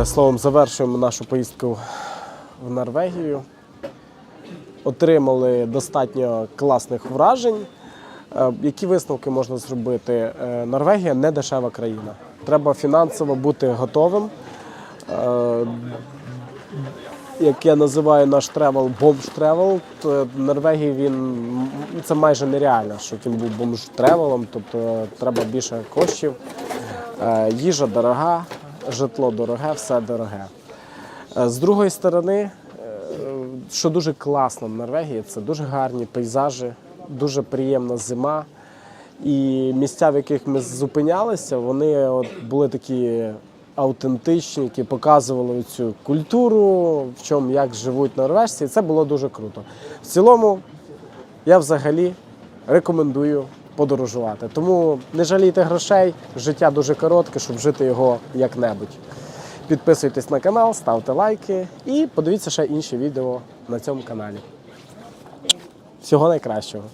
Е, Словом, завершуємо нашу поїздку в Норвегію. Отримали достатньо класних вражень. Е, Які висновки можна зробити? Е, Норвегія не дешева країна. Треба фінансово бути готовим. Як я називаю наш тревел бомж тревел, в Норвегії він це майже нереально, щоб він був бомж тревелом, тобто треба більше коштів. Їжа дорога, житло дороге, все дороге. Е, З другої сторони, е, що дуже класно в Норвегії, це дуже гарні пейзажі, дуже приємна зима. І місця, в яких ми зупинялися, вони от були такі автентичні, які показували цю культуру, в чому як живуть норвежці. І це було дуже круто. В цілому, я взагалі рекомендую подорожувати. Тому не жалійте грошей, життя дуже коротке, щоб жити його як-небудь. Підписуйтесь на канал, ставте лайки і подивіться ще інші відео на цьому каналі. Всього найкращого!